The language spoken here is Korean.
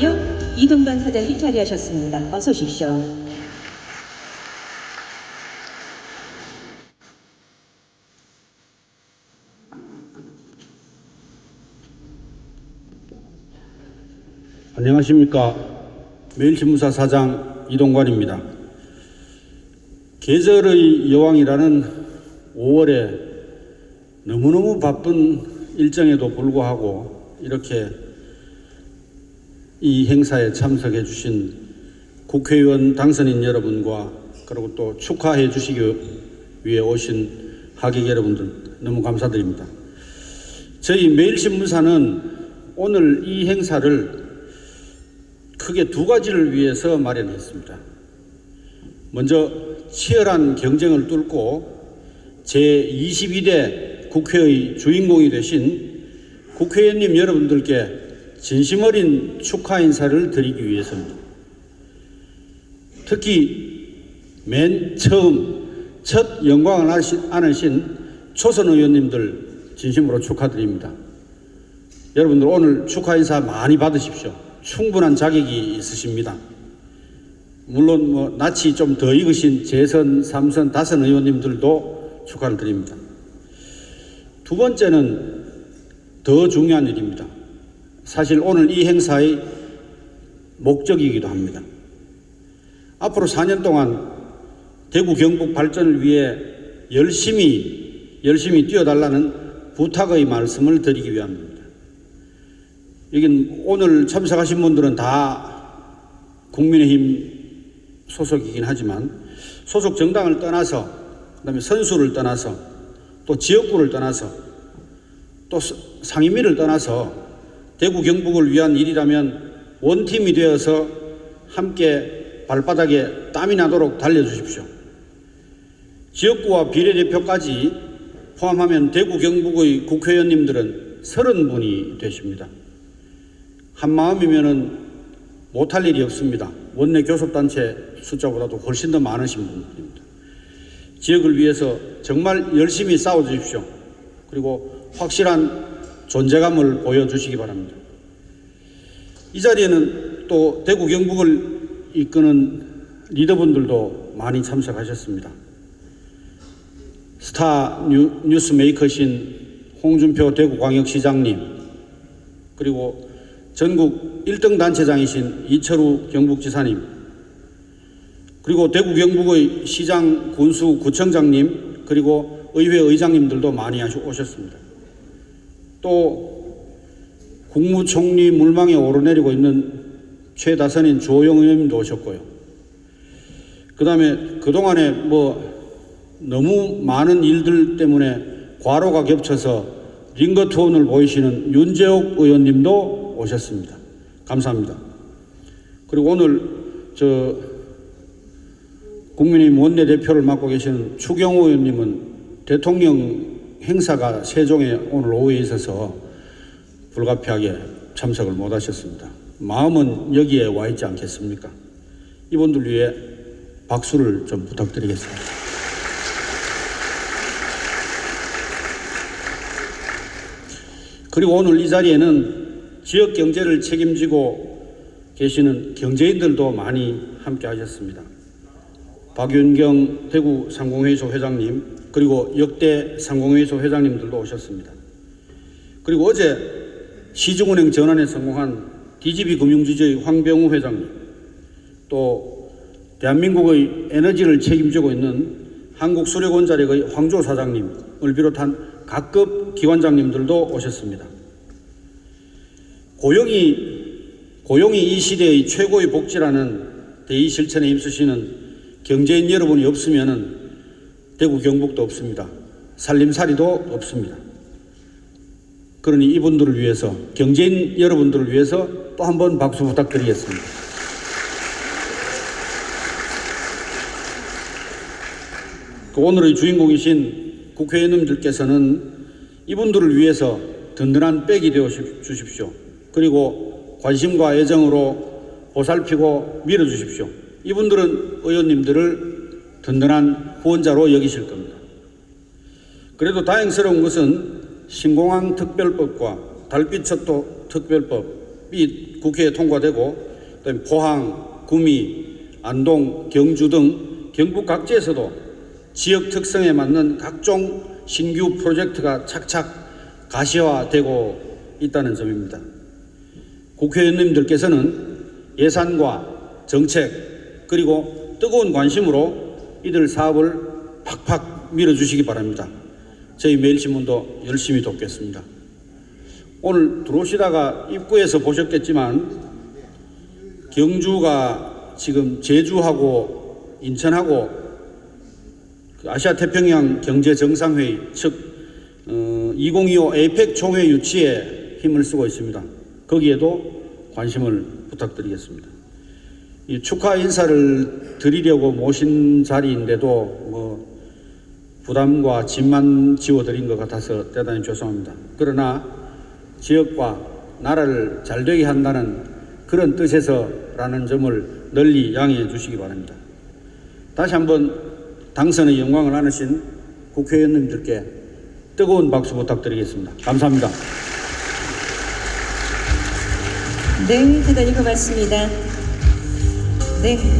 이어 이동관 사장이 자리하셨습니다. 어서 오십시오. 안녕하십니까. 매일신문사 사장 이동관입니다. 계절의 여왕이라는 5월에 너무너무 바쁜 일정에도 불구하고 이렇게 이 행사에 참석해 주신 국회의원 당선인 여러분과 그리고 또 축하해 주시기 위해 오신 하객 여러분들 너무 감사드립니다. 저희 매일신문사는 오늘 이 행사를 크게 두 가지를 위해서 마련했습니다. 먼저 치열한 경쟁을 뚫고 제22대 국회의 주인공이 되신 국회의원님 여러분들께 진심 어린 축하 인사를 드리기 위해서입니다. 특히 맨 처음 첫 영광을 안으신 초선 의원님들 진심으로 축하드립니다. 여러분들 오늘 축하 인사 많이 받으십시오. 충분한 자격이 있으십니다. 물론 뭐 낯이 좀 더 익으신 재선, 삼선, 다선 의원님들도 축하를 드립니다. 두 번째는 더 중요한 일입니다. 사실 오늘 이 행사의 목적이기도 합니다. 앞으로 4년 동안 대구 경북 발전을 위해 열심히 열심히 뛰어달라는 부탁의 말씀을 드리기 위함입니다. 여긴 오늘 참석하신 분들은 다 국민의힘 소속이긴 하지만 소속 정당을 떠나서 그다음에 선수를 떠나서 또 지역구를 떠나서 또 상임위를 떠나서 대구 경북을 위한 일이라면 원팀이 되어서 함께 발바닥에 땀이 나도록 달려주십시오. 지역구와 비례대표까지 포함하면 대구 경북의 국회의원님들은 30분이 되십니다. 한 마음이면은 못할 일이 없습니다. 원내 교섭단체 숫자보다도 훨씬 더 많으신 분들입니다. 지역을 위해서 정말 열심히 싸워 주십시오. 그리고 확실한 존재감을 보여주시기 바랍니다. 이 자리에는 또 대구 경북을 이끄는 리더분들도 많이 참석하셨습니다. 스타 뉴, 스 메이커신 홍준표 대구광역시장님 그리고 전국 1등 단체장이신 이철우 경북지사님 그리고 대구 경북의 시장 군수 구청장님 그리고 의회 의장님들도 많이 오셨습니다. 또 국무총리 물망에 오르내리고 있는 최다선인 조영 의원님도 오셨고요. 그 다음에 그동안에 뭐 너무 많은 일들 때문에 과로가 겹쳐서 링거트온을 보이시는 윤재옥 의원님도 오셨습니다. 감사합니다. 그리고 오늘 저 국민의힘 원내대표를 맡고 계시는 추경호 의원님은 대통령 행사가 세종에 오늘 오후에 있어서 불가피하게 참석을 못 하셨습니다. 마음은 여기에 와 있지 않겠습니까? 이분들 위해 박수를 좀 부탁드리겠습니다. 그리고 오늘 이 자리에는 지역 경제를 책임지고 계시는 경제인들도 많이 함께 하셨습니다. 박윤경 대구 상공회의소 회장님 그리고 역대 상공회의소 회장님들도 오셨습니다. 그리고 어제 시중은행 전환에 성공한 DGB 금융지주의 황병우 회장님 또 대한민국의 에너지를 책임지고 있는 한국수력원자력의 황조 사장님을 비롯한 각급 기관장님들도 오셨습니다. 고용이 고용이 이 시대의 최고의 복지라는 대의 실천에 힘쓰시는 경제인 여러분이 없으면은 대구 경북도 없습니다. 살림살이도 없습니다. 그러니 이분들을 위해서 경제인 여러분들을 위해서 또 한 번 박수 부탁드리겠습니다. 그 오늘의 주인공이신 국회의원님들께서는 이분들을 위해서 든든한 백이 되어 주십시오. 그리고 관심과 애정으로 보살피고 밀어주십시오. 이분들은 의원님들을 든든한 후원자로 여기실 겁니다. 그래도 다행스러운 것은 신공항 특별법과 달빛 척도 특별법 국회에 통과되고 그다음에 포항, 구미, 안동, 경주 등 경북 각지에서도 지역 특성에 맞는 각종 신규 프로젝트가 착착 가시화되고 있다는 점입니다. 국회의원님들께서는 예산과 정책 그리고 뜨거운 관심으로 이들 사업을 팍팍 밀어주시기 바랍니다. 저희 매일신문도 열심히 돕겠습니다. 오늘 들어오시다가 입구에서 보셨겠지만 경주가 지금 제주하고 인천하고 그 아시아 태평양 경제 정상회의 즉 어, 2025 에이펙 총회 유치에 힘을 쓰고 있습니다. 거기에도 관심을 부탁드리겠습니다. 이 축하 인사를 드리려고 모신 자리인데도 뭐 부담과 짐만 지워드린 것 같아서 대단히 죄송합니다. 그러나 지역과 나라를 잘 되게 한다는 그런 뜻에서라는 점을 널리 양해해 주시기 바랍니다. 다시 한번 당선의 영광을 안으신 국회의원님들께 뜨거운 박수 부탁드리겠습니다. 감사합니다. 네, 대단히 고맙습니다. 네.